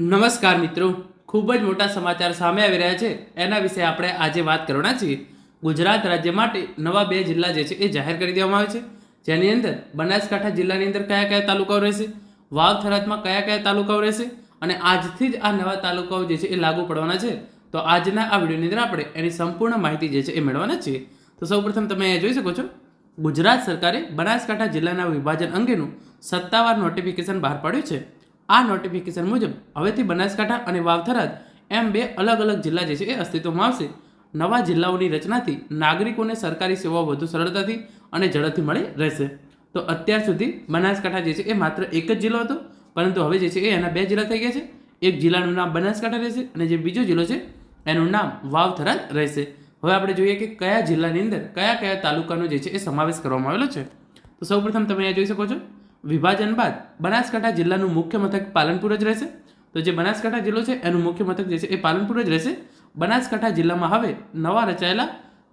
નમસ્કાર મિત્રો. ખૂબ જ મોટા સમાચાર સામે આવી રહ્યા છે. એના વિશે આપણે આજે વાત કરવાના છીએ. ગુજરાત રાજ્ય માટે નવા બે જિલ્લા જે છે એ જાહેર કરી દેવામાં આવે છે. જેની અંદર બનાસકાંઠા જિલ્લાની અંદર કયા કયા તાલુકાઓ રહેશે? વાવ થરાદમાં કયા કયા તાલુકાઓ રહેશે? અને આજથી જ આ નવા તાલુકાઓ જે છે એ લાગુ પડવાના છે. તો આજના આ વિડીયોની અંદર આપણે એની સંપૂર્ણ માહિતી જે છે એ મેળવવાના છીએ. તો સૌપ્રથમ તમે અહીંયા જોઈ શકો છો. ગુજરાત સરકારે બનાસકાંઠા જિલ્લાના વિભાજન અંગેનું સત્તાવાર નોટિફિકેશન બહાર પાડ્યું છે. આ નોટિફિકેશન મુજબ હવેથી બનાસકાંઠા અને વાવથરા એમ બે અલગ અલગ જિલ્લા જે છે એ અસ્તિત્વમાં આવશે. નવા જિલ્લાઓની રચનાથી નાગરિકોને સરકારી સેવાઓ વધુ સરળતાથી અને ઝડપથી મળી રહેશે. તો અત્યાર સુધી બનાસકાંઠા જે છે એ માત્ર એક જ જિલ્લો હતો, પરંતુ હવે જે છે એ એના બે જિલ્લા થઈ ગયા છે. એક જિલ્લાનું નામ બનાસકાંઠા રહેશે અને જે બીજો જિલ્લો છે એનું નામ વાવથરાદ રહેશે. હવે આપણે જોઈએ કે કયા જિલ્લાની અંદર કયા કયા તાલુકાનો જે છે એ સમાવેશ કરવામાં આવેલો છે. તો સૌપ્રથમ તમે અહીંયા જોઈ શકો છો. વિભાજન બાદ બનાસકાંઠા જિલ્લાનું મુખ્ય મથક પાલનપુર જ રહેશે. તો જે બનાસકાંઠા જિલ્લો છે, એનું મુખ્ય મથક જે છે, એ પાલનપુર જ રહેશે. બનાસકાંઠા જિલ્લામાં હવે નવા રચાયેલા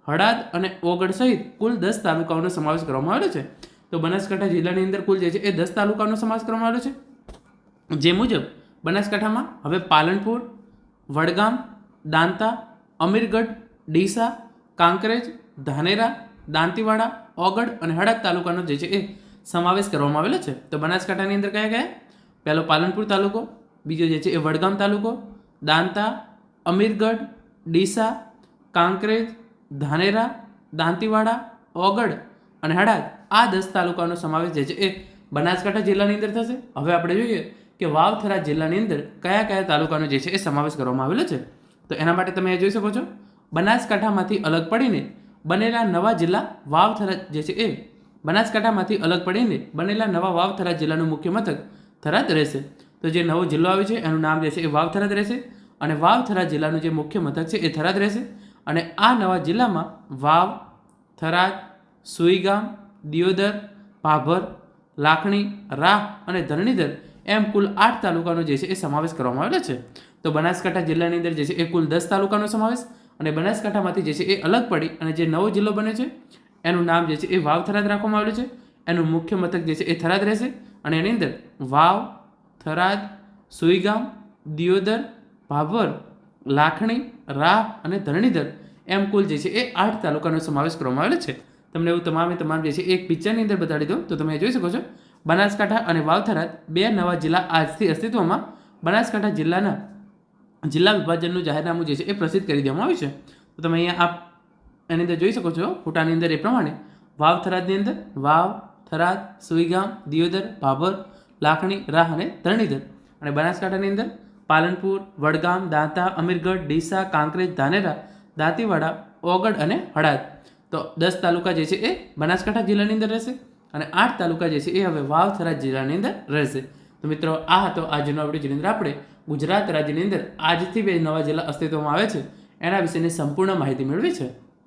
હળાદ અને ઓગળ સહિત કુલ દસ તાલુકાઓનો સમાવેશ કરવામાં આવેલો છે. તો બનાસકાંઠા જિલ્લાની અંદર કુલ જે છે, એ દસ તાલુકાઓનો સમાવેશ કરવામાં આવેલો છે. જે મુજબ બનાસકાંઠામાં હવે પાલનપુર, વડગામ, દાંતા, અમીરગઢ, ડીસા, કાંકરેજ, ધાનેરા, દાંતીવાડા ઓગઢ અને હળદ તાલુકાનો જે છે, એ સમાવેશ કરવામાં આવેલો છે. તો બનાસકાંઠાની અંદર કયા કયા? પહેલો પાલનપુર તાલુકો, બીજો જે છે એ વડગામ તાલુકો, દાંતા, અમીરગઢ, ડીસા, કાંકરેજ, ધાનેરા, દાંતીવાડા ઓગડ અને હડાદ. આ દસ તાલુકાનો સમાવેશ જે છે એ બનાસકાંઠા જિલ્લાની અંદર થશે. હવે આપણે જોઈએ કે વાવથરા જિલ્લાની અંદર કયા કયા તાલુકાનો જે છે એ સમાવેશ કરવામાં આવેલો છે. તો એના માટે તમે એ જોઈ શકો છો. બનાસકાંઠામાંથી અલગ પડીને બનેલા નવા જિલ્લા વાવથરા જે છે એ બનાસકાંઠામાંથી અલગ પડીને બનેલા નવા વાવથરા જિલ્લાનું મુખ્ય મથક થરાદ રહેશે. તો જે નવો જિલ્લો આવે છે, એનું નામ છે એ વાવ થરાદ રહેશે અને વાવ થરાદ જિલ્લાનું જે મુખ્ય મથક છે એ થરાદ રહેશે. અને આ નવા જિલ્લામાં વાવ, થરાદ, સુઈગામ, દિયોદર, ભાભર, લાખણી, રાહ અને ધરણીધર એમ કુલ આઠ તાલુકાનો જે છે એ સમાવેશ કરવામાં આવેલો છે. તો બનાસકાંઠા જિલ્લાની અંદર જે છે એ કુલ દસ તાલુકાનો સમાવેશ અને બનાસકાંઠામાંથી જે છે એ અલગ પડી અને જે નવો જિલ્લો બને છે એનું નામ જે છે એ વાવ થરાદ રાખવામાં આવેલું છે. એનું મુખ્ય મથક જે છે એ થરાદ રહેશે અને એની અંદર વાવ, થરાદ, સુઈગામ, દિયોદર, ભાભર, લાખણી, રાહ અને ધરણીધર એમ કુલ જે છે એ આઠ તાલુકાનો સમાવેશ કરવામાં આવેલો છે. તમને એવું તમામે તમામ જે છે એક પિક્ચરની અંદર બતાડી દઉં તો તમે જોઈ શકો છો. બનાસકાંઠા અને વાવથરાદ બે નવા જિલ્લા આજથી અસ્તિત્વમાં. બનાસકાંઠા જિલ્લાના જિલ્લા વિભાજનનું જાહેરનામું જે છે એ પ્રસિદ્ધ કરી દેવામાં આવ્યું છે. તો તમે અહીંયા આપ એની અંદર જોઈ શકો છો ફોટાની અંદર એ પ્રમાણે. વાવ થરાદની અંદર વાવ, થરાદ, સુઈગામ, દિયોદર ભાભર લાખણી, રાહ અને ધરણીધર. અને બનાસકાંઠાની અંદર પાલનપુર, વડગામ, દાંતા, અમીરગઢ, ડીસા, કાંકરેજ, ધાનેરા, દાંતીવાડા ઓગડ અને હળાદ. તો દસ તાલુકા જે છે એ બનાસકાંઠા જિલ્લાની અંદર રહેશે અને આઠ તાલુકા જે છે એ હવે વાવ થરાદ જિલ્લાની અંદર રહેશે. તો મિત્રો, આ હતો આજનો આપણે જેની અંદર આપણે ગુજરાત રાજ્યની અંદર આજથી બે નવા જિલ્લા અસ્તિત્વમાં આવે છે. એના વિશેની સંપૂર્ણ માહિતી મેળવી છે.